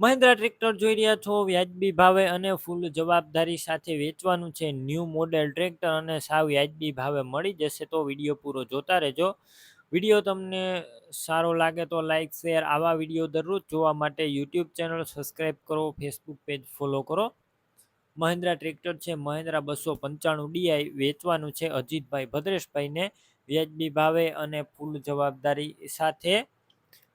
Mahindra tractor જોઈ રહ્યા છો, વ્યાજબી ભાવે અને ફૂલ જવાબદારી સાથે વેચવાનું છે. ન્યૂ મોડેલ ટ્રેક્ટર અને સાવ વ્યાજબી ભાવે મળી જશે તો વીડિયો પૂરો જોતા રહેજો. વીડિયો તમને સારો લાગે તો લાઇક શેર આવા વીડિયો દરરોજ જોવા માટે યુટ્યુબ ચેનલ સબસ્ક્રાઈબ કરો, ફેસબુક પેજ ફોલો કરો. મહિન્દ્રા ટ્રેક્ટર છે, મહિન્દ્રા બસો પંચાણું ડીઆઈ વેચવાનું છે. અજીતભાઈ ભદ્રેશભાઈને વ્યાજબી ભાવે અને ફૂલ જવાબદારી સાથે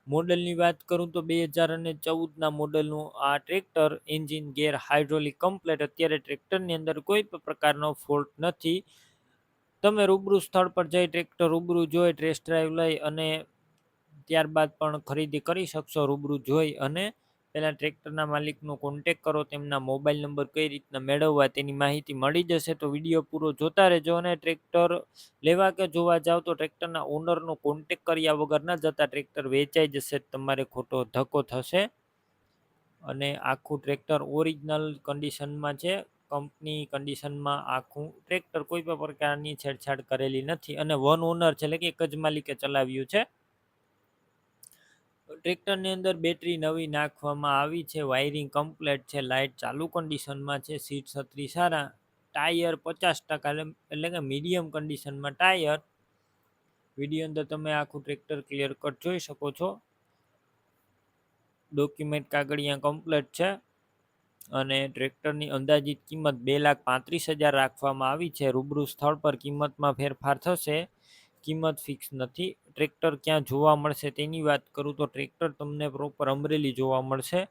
મોડલની વાત કરું તો બે હજાર અને ચૌદના મોડલનું આ tractor engine gear hydraulic complete. અત્યારે ટ્રેક્ટરની અંદર કોઈ પણ પ્રકારનો ફોલ્ટ નથી. તમે રૂબરૂ સ્થળ પર જઈ ટ્રેક્ટર રૂબરૂ જોઈ, ટેસ્ટ ડ્રાઈવ લઈ અને ત્યારબાદ પણ ખરીદી કરી શકશો, રૂબરૂ જોઈ અને પહેલાં ટ્રેક્ટરના માલિકનો કોન્ટેક કરો, તેમના મોબાઈલ નંબર કઈ રીતના મેળવવા તેની માહિતી મળી જશે તો વીડિયો પૂરો જોતા રહેજો અને ટ્રેક્ટર લેવા કે જોવા જાઓ તો ટ્રેક્ટરના ઓનરનો કોન્ટેક કર્યા વગર ન જતા ટ્રેક્ટર વેચાઈ જશે તમારે ખોટો ધક્કો થશે. અને આખું ટ્રેક્ટર ઓરિજિનલ કન્ડિશનમાં છે. કંપની કન્ડિશનમાં આખું ટ્રેક્ટર કોઈ પણ પ્રકારની છેડછાડ કરેલી નથી અને વન ઓનર છે એટલે કે એક જ માલિકે ચલાવ્યું છે. ટ્રેક્ટરની અંદર બેટરી નવી નાખવામાં આવી છે, વાયરિંગ કમ્પ્લેટ છે, લાઇટ ચાલુ કન્ડિશનમાં છે, સીટ છત્રી સારા, ટાયર પચાસ ટકા એટલે કે મીડિયમ કન્ડિશનમાં ટાયર. વીડિયો અંદર તમે આખું ટ્રેક્ટર ક્લિયર કટ જોઈ શકો છો. ડોક્યુમેન્ટ કાગળિયા કમ્પ્લેટ છે અને ટ્રેક્ટરની અંદાજિત કિંમત બે લાખ પાંત્રીસ હજાર રાખવામાં આવી છે. રૂબરૂ સ્થળ પર કિંમતમાં ફેરફાર થશે. કિંમત ફિક્સ નથી. ટ્રેક્ટર ક્યાં જોવા મળશે તેની વાત કરું તો ટ્રેક્ટર તમને પ્રોપર અમરેલી જોવા મળશે.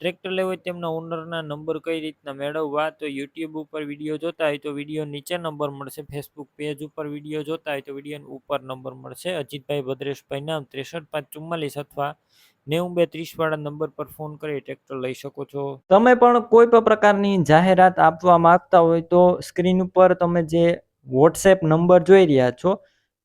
ટ્રેક્ટર લેવો હોય તેમના ઓનરના નંબર કઈ રીતના મેળવવા તો યુટ્યુબ ઉપર વીડિયો જોતા હોય તો વીડિયો નીચે નંબર મળશે. ફેસબુક પેજ ઉપર વીડિયો જોતા હોય તો વીડિયો ઉપર નંબર મળશે. અજીતભાઈ ભદ્રેશભાઈ નામ ત્રેસઠ પાંચ ચુમ્માલીસ અથવા નેવું બે ત્રીસ વાળા નંબર પર ફોન કરી ટ્રેક્ટર લઈ શકો છો. તમે પણ કોઈ પણ પ્રકારની જાહેરાત આપવા માંગતા હોય તો સ્ક્રીન ઉપર તમે જે વોટ્સએપ નંબર જોઈ રહ્યા છો